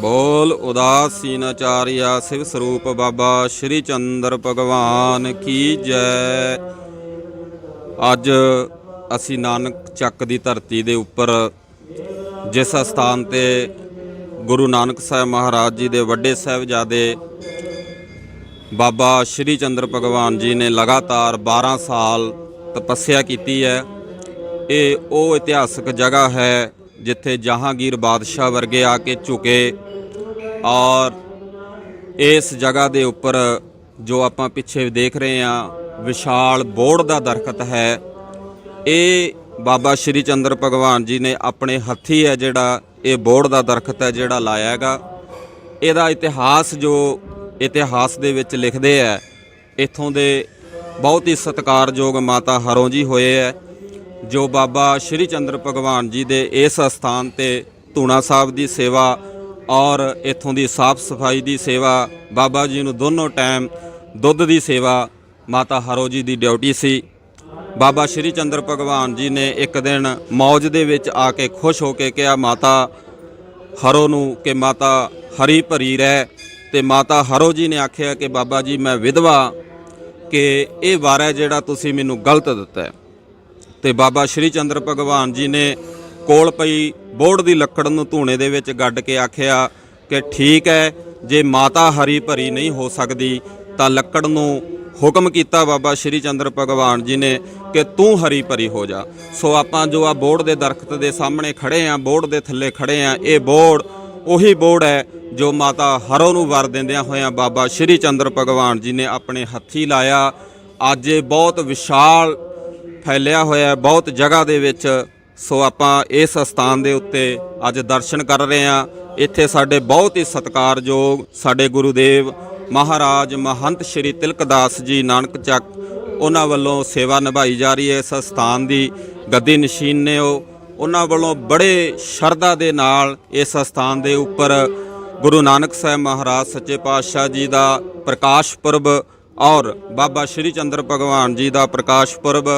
ਬੋਲ ਉਦਾਸੀਨ ਆਚਾਰਿਆ ਸਿਵ ਸਰੂਪ ਬਾਬਾ ਸ਼੍ਰੀ ਚੰਦਰ ਭਗਵਾਨ ਕੀ ਜੈ। ਅੱਜ ਅਸੀਂ ਨਾਨਕ ਚੱਕ ਦੀ ਧਰਤੀ ਦੇ ਉੱਪਰ ਜਿਸ ਸਥਾਨ ਤੇ ਗੁਰੂ ਨਾਨਕ ਸਾਹਿਬ ਮਹਾਰਾਜ ਜੀ ਦੇ ਵੱਡੇ ਸਾਹਿਬਜ਼ਾਦੇ ਬਾਬਾ ਸ਼੍ਰੀ ਚੰਦਰ ਭਗਵਾਨ ਜੀ ਨੇ ਲਗਾਤਾਰ 12 ਸਾਲ ਤਪੱਸਿਆ ਕੀਤੀ ਹੈ। ਇਹ ਉਹ ਇਤਿਹਾਸਕ ਜਗ੍ਹਾ ਹੈ ਜਿੱਥੇ ਜਹਾਂਗੀਰ ਬਾਦਸ਼ਾਹ ਵਰਗੇ ਆ ਕੇ ਝੁਕੇ ਔਰ ਇਸ ਜਗ੍ਹਾ ਦੇ ਉੱਪਰ ਜੋ ਆਪਾਂ ਪਿੱਛੇ ਦੇਖ ਰਹੇ ਹਾਂ, ਵਿਸ਼ਾਲ ਬੋੜ ਦਾ ਦਰਖਤ ਹੈ। ਇਹ ਬਾਬਾ ਸ਼੍ਰੀ ਚੰਦਰ ਭਗਵਾਨ ਜੀ ਨੇ ਆਪਣੇ ਹੱਥੀ ਹੈ ਜਿਹੜਾ ਇਹ ਬੋੜ ਦਾ ਦਰਖਤ ਹੈ ਜਿਹੜਾ ਲਾਇਆ ਹੈਗਾ। ਇਹਦਾ ਇਤਿਹਾਸ ਜੋ ਇਤਿਹਾਸ ਦੇ ਵਿੱਚ ਲਿਖਦੇ ਆ ਇੱਥੋਂ ਦੇ ਬਹੁਤ ਹੀ ਸਤਿਕਾਰਯੋਗ ਮਾਤਾ ਹਰੋਂ ਜੀ ਹੋਏ ਹੈ। ਜੋ ਬਾਬਾ ਸ਼੍ਰੀ ਚੰਦਰ ਭਗਵਾਨ ਜੀ ਦੇ ਇਸ ਸਥਾਨ ਤੇ ਧੂਣਾ ਸਾਹਿਬ ਦੀ ਸੇਵਾ ਔਰ ਇੱਥੋਂ ਦੀ ਸਾਫ਼ ਸਫ਼ਾਈ ਦੀ ਸੇਵਾ, ਬਾਬਾ ਜੀ ਨੂੰ ਦੋਨੋਂ ਟਾਈਮ ਦੁੱਧ ਦੀ ਸੇਵਾ, ਮਾਤਾ ਹਰੋ ਜੀ ਦੀ ਡਿਊਟੀ ਸੀ। ਬਾਬਾ ਸ਼੍ਰੀ ਚੰਦਰ ਭਗਵਾਨ ਜੀ ਨੇ ਇੱਕ ਦਿਨ ਮੌਜ ਦੇ ਵਿੱਚ ਆ ਕੇ ਖੁਸ਼ ਹੋ ਕੇ ਕਿਹਾ, ਮਾਤਾ ਹਰੋ ਨੂੰ ਕਿ ਮਾਤਾ ਹਰੀ ਭਰੀ ਰਹਿ। ਤੇ ਮਾਤਾ ਹਰੋ ਜੀ ਨੇ ਆਖਿਆ ਕਿ ਬਾਬਾ ਜੀ, ਮੈਂ ਵਿਧਵਾ ਕਿ ਇਹ ਵਾਰਾ ਜਿਹੜਾ ਤੁਸੀਂ ਮੈਨੂੰ ਗਲਤ ਦਿੱਤਾ ਹੈ। ਤੇ ਬਾਬਾ ਸ਼੍ਰੀ ਚੰਦਰ ਭਗਵਾਨ ਜੀ ਨੇ ਕੋਲ ਪਈ ਬੋੜ ਦੀ ਲੱਕੜ ਨੂੰ ਧੂਣੇ ਦੇ ਵਿੱਚ ਗੱਡ ਕੇ ਆਖਿਆ ਕਿ ਠੀਕ ਹੈ, ਜੇ ਮਾਤਾ ਹਰੀ ਭਰੀ ਨਹੀਂ ਹੋ ਸਕਦੀ, ਤਾਂ ਲੱਕੜ ਨੂੰ ਹੁਕਮ ਕੀਤਾ ਬਾਬਾ ਸ਼੍ਰੀ ਚੰਦਰ ਭਗਵਾਨ ਜੀ ਨੇ ਕਿ ਤੂੰ ਹਰੀ ਭਰੀ ਹੋ ਜਾ। ਸੋ ਆਪਾਂ ਜੋ ਆ ਬੋੜ ਦੇ ਦਰਖਤ ਦੇ ਸਾਹਮਣੇ ਖੜੇ ਆ ਬੋੜ ਦੇ ਥੱਲੇ ਖੜੇ ਆ, ਇਹ ਬੋੜ ਉਹੀ ਬੋੜ ਹੈ ਜੋ ਮਾਤਾ ਹਰੋ ਨੂੰ ਵਰ ਦਿੰਦਿਆਂ ਹੋਇਆਂ ਬਾਬਾ ਸ਼੍ਰੀ ਚੰਦਰ ਭਗਵਾਨ ਜੀ ਨੇ ਆਪਣੇ ਹੱਥੀ ਲਾਇਆ। ਅੱਜ ਇਹ ਬਹੁਤ ਵਿਸ਼ਾਲ ਫੈਲਿਆ ਹੋਇਆ ਹੈ, ਬਹੁਤ ਜਗ੍ਹਾ ਦੇ ਵਿੱਚ। ਸੋ ਆਪਾਂ ਇਸ ਸਥਾਨ ਦੇ ਉੱਤੇ ਅੱਜ ਦਰਸ਼ਨ ਕਰ ਰਹੇ ਹਾਂ। ਇੱਥੇ ਸਾਡੇ ਬਹੁਤ ਹੀ ਸਤਿਕਾਰਯੋਗ ਸਾਡੇ ਗੁਰੂਦੇਵ ਮਹਾਰਾਜ ਮਹੰਤ ਸ਼੍ਰੀ ਤਿਲਕਦਾਸ ਜੀ ਨਾਨਕ ਚੱਕ, ਉਹਨਾਂ ਵੱਲੋਂ ਸੇਵਾ ਨਿਭਾਈ ਜਾ ਰਹੀ ਹੈ ਇਸ ਸਥਾਨ ਦੀ। ਗੱਦੀ ਨਸ਼ੀਨ ਨੇ ਉਹ। ਉਹਨਾਂ ਵੱਲੋਂ ਬੜੇ ਸ਼ਰਧਾ ਦੇ ਨਾਲ ਇਸ ਸਥਾਨ ਦੇ ਉੱਪਰ ਗੁਰੂ ਨਾਨਕ ਸਾਹਿਬ ਮਹਾਰਾਜ ਸੱਚੇ ਪਾਤਸ਼ਾਹ ਜੀ ਦਾ ਪ੍ਰਕਾਸ਼ ਪੁਰਬ ਔਰ ਬਾਬਾ ਸ਼੍ਰੀ ਚੰਦਰ ਭਗਵਾਨ ਜੀ ਦਾ ਪ੍ਰਕਾਸ਼ ਪੁਰਬ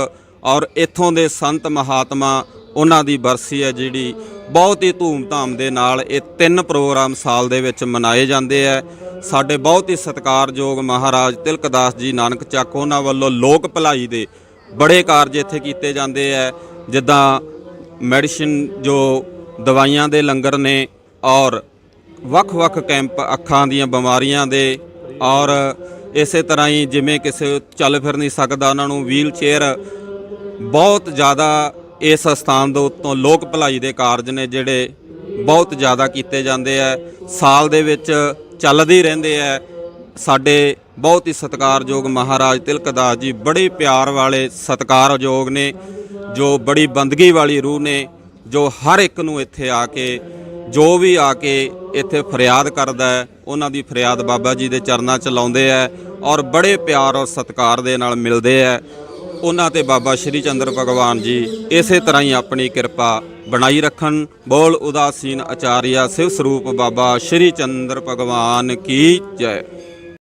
ਔਰ ਇੱਥੋਂ ਦੇ ਸੰਤ ਮਹਾਤਮਾ ਉਹਨਾਂ ਦੀ ਬਰਸੀ ਹੈ ਜਿਹੜੀ ਬਹੁਤ ਹੀ ਧੂਮ-ਧਾਮ ਦੇ ਨਾਲ ਇਹ ਤਿੰਨ ਪ੍ਰੋਗਰਾਮ ਸਾਲ ਦੇ ਵਿੱਚ ਮਨਾਏ ਜਾਂਦੇ ਆ। ਸਾਡੇ ਬਹੁਤ ਹੀ ਸਤਿਕਾਰਯੋਗ ਮਹਾਰਾਜ ਤਿਲਕਦਾਸ ਜੀ ਨਾਨਕ ਚੱਕ ਉਹਨਾਂ ਵੱਲੋਂ ਲੋਕ ਭਲਾਈ ਦੇ ਬੜੇ ਕਾਰਜ ਇੱਥੇ ਕੀਤੇ ਜਾਂਦੇ ਆ। ਜਿੱਦਾਂ ਮੈਡੀਸਿਨ ਜੋ ਦਵਾਈਆਂ ਦੇ ਲੰਗਰ ਨੇ ਔਰ ਵੱਖ-ਵੱਖ ਕੈਂਪ ਅੱਖਾਂ ਦੀਆਂ ਬਿਮਾਰੀਆਂ ਦੇ ਔਰ ਇਸੇ ਤਰ੍ਹਾਂ ਹੀ ਜਿਵੇਂ ਕਿਸੇ ਚੱਲ ਫਿਰ ਨਹੀਂ ਸਕਦਾ ਉਹਨਾਂ ਨੂੰ ਵੀਲ ਚੇਅਰ ਬਹੁਤ ਜ਼ਿਆਦਾ ਇਸ ਸਥਾਨ ਦੇ ਉੱਤੋਂ ਲੋਕ ਭਲਾਈ ਦੇ ਕਾਰਜ ਨੇ ਜਿਹੜੇ ਬਹੁਤ ਜ਼ਿਆਦਾ ਕੀਤੇ ਜਾਂਦੇ ਆ। ਸਾਲ ਦੇ ਵਿੱਚ ਚੱਲਦੇ ਰਹਿੰਦੇ ਆ। ਸਾਡੇ ਬਹੁਤ ਹੀ ਸਤਿਕਾਰਯੋਗ ਮਹਾਰਾਜ ਤਿਲਕਦਾਸ ਜੀ ਬੜੇ ਪਿਆਰ ਵਾਲੇ ਸਤਿਕਾਰਯੋਗ ਨੇ, ਜੋ ਬੜੀ ਬੰਦਗੀ ਵਾਲੀ ਰੂਹ ਨੇ, ਜੋ ਹਰ ਇੱਕ ਨੂੰ ਇੱਥੇ ਆ ਕੇ, ਜੋ ਵੀ ਆ ਕੇ ਇੱਥੇ ਫਰਿਆਦ ਕਰਦਾ ਹੈ, ਉਹਨਾਂ ਦੀ ਫਰਿਆਦ ਬਾਬਾ ਜੀ ਦੇ ਚਰਨਾਂ 'ਚ ਲਾਉਂਦੇ ਆ ਔਰ ਬੜੇ ਪਿਆਰ ਔਰ ਸਤਿਕਾਰ ਦੇ ਨਾਲ ਮਿਲਦੇ ਆ। ਉਹਨਾਂ ਤੇ ਬਾਬਾ ਸ਼੍ਰੀ ਚੰਦਰ ਭਗਵਾਨ ਜੀ ਇਸੇ ਤਰ੍ਹਾਂ ਹੀ ਆਪਣੀ ਕਿਰਪਾ ਬਣਾਈ ਰੱਖਣ। ਬੋਲ ਉਦਾਸੀਨ ਆਚਾਰੀਆ ਸਿਵ ਸਰੂਪ ਬਾਬਾ ਸ਼੍ਰੀ ਚੰਦਰ ਭਗਵਾਨ ਕੀ ਜੈ।